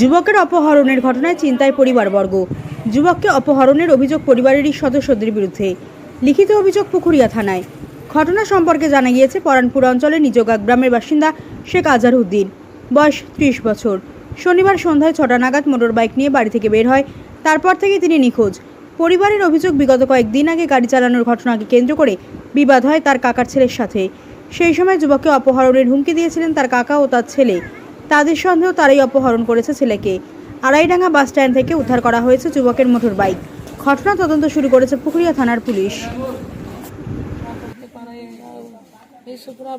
যুবকের অপহরণের ঘটনায় চিন্তায় পরিবারবর্গ। যুবককে অপহরণের অভিযোগ পরিবারেরই সদস্যদের বিরুদ্ধে। লিখিত অভিযোগ পুকুরিয়া থানায়। ঘটনা সম্পর্কে জানা গিয়েছে, পরানপুর অঞ্চলের নিজগা গ্রামের বাসিন্দা শেখ আজহারউদ্দিন। বয়স ত্রিশ বছর। শনিবার সন্ধ্যায় ছটা নাগাদ মোটর বাইক নিয়ে বাড়ি থেকে বের হয়। তারপর থেকে তিনি নিখোঁজ। পরিবারের অভিযোগ বিগত কয়েকদিন আগে গাড়ি চালানোর ঘটনাকে কেন্দ্র করে বিবাদ হয় তার কাকার ছেলের সাথে। সেই সময় যুবককে অপহরণের হুমকি দিয়েছিলেন তার কাকা ও তার ছেলে। তাদের সন্দেহ তারাই অপহরণ করেছে ছেলেকে আড়াইডাঙ্গা বাস স্ট্যান্ড থেকে উদ্ধার করা হয়েছে যুবকের মোটর বাইক ঘটনা তদন্ত শুরু করেছে পুকুরিয়া থানার পুলিশ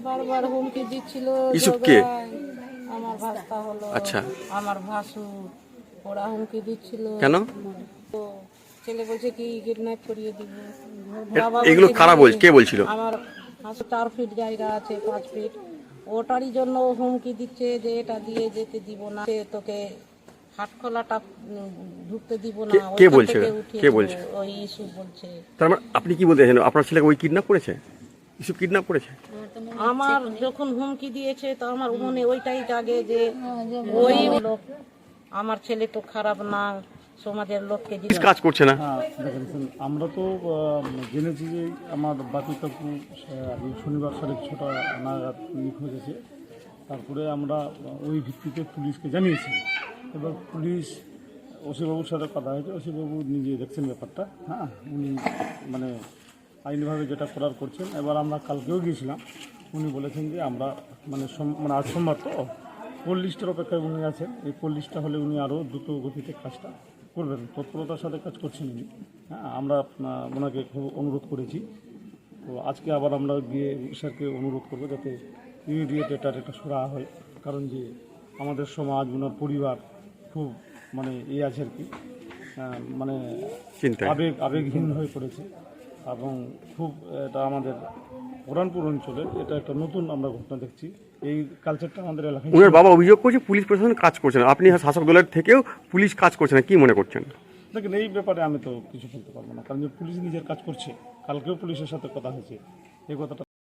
বারবার হুমকি দিচ্ছিল? আমার ভাস্তা হলো আচ্ছা। আমার ভাসু ওরা হুমকি দিচ্ছিল কেন? তো ছেলে বলছে কি কিডন্যাপ করিয়ে দিব এগুলো কারা কি, বলছে? কে বলছিল? আমার চার ফিট জায়গা আছে পাঁচ ফিট ওটারই জন্য ও হুমকি দিচ্ছে যে এটা দিয়ে যেতে দিব না। সে তোকে হাটখোলাটা ঢুকতে দিব না। কে- বলছে? কে বলছে? ওই ইস্যু বলছে। তার মানে আপনি কি বলতে চাইছেন? আপনার ছেলেকে ওই কিডন্যাপ করেছে? ইসব কিডন্যাপ করেছে? আমার যখন হুমকি দিয়েছে তো আমার মনে ওইটাই জাগে যে ওই লোক আমার ছেলে তো খারাপ না। সমাজের লোককে পুলিশ কাজ করছে না? হ্যাঁ দেখেন আমরা তো জেনেছি যে আমার বাকি কাকু শনিবার সাড়ে ছটা নাগাদ নিখোঁজ আছে তারপরে আমরা ওই ভিত্তিতে পুলিশকে জানিয়েছি। এবার পুলিশ ওসিবাবুর সাথে কথা হয়েছে ওসিবাবু নিজে দেখছেন ব্যাপারটা। হ্যাঁ উনি মানে আইনিভাবে যেটা করার করছেন। এবার আমরা কালকেও গিয়েছিলাম উনি বলেছেন যে আমরা মানে সোম- মানে আজ সোমবার তো কোল লিস্টের অপেক্ষায় উনি আছেন। এই কোল লিস্টটা হলে উনি আরও দ্রুত গতিতে কাজটা করবেন তৎপরতার সাথে কাজ করছেন উনি হ্যাঁ আমরা ওনাকে খুব অনুরোধ করেছি। তো আজকে আবার আমরা গিয়ে স্যারকে অনুরোধ করব যাতে ইমিডিয়েট এটার একটা সুরা হয়। কারণ যে আমাদের সমাজ ওনার পরিবার খুব মানে ইয়ে আছে আর কি। মানে আবেগ আবেগহীন হয়ে পড়েছে। এবং খুব এটা আমাদের পুরানপুর অঞ্চলে এটা একটা নতুন আমরা ঘটনা দেখছি। এই কালচারটা আমাদের এলাকায় উনার বাবা অভিযোগ করছে পুলিশ প্রশাসন কাজ করছে না। আপনি শাসক দলের থেকেও পুলিশ কাজ করছে না কি মনে করছেন? দেখেন এই ব্যাপারে আমি তো কিছু বলতে পারব না কারণ যে পুলিশ নিজের কাজ করছে কালকেও পুলিশের সাথে কথা হয়েছে। এই কথাটা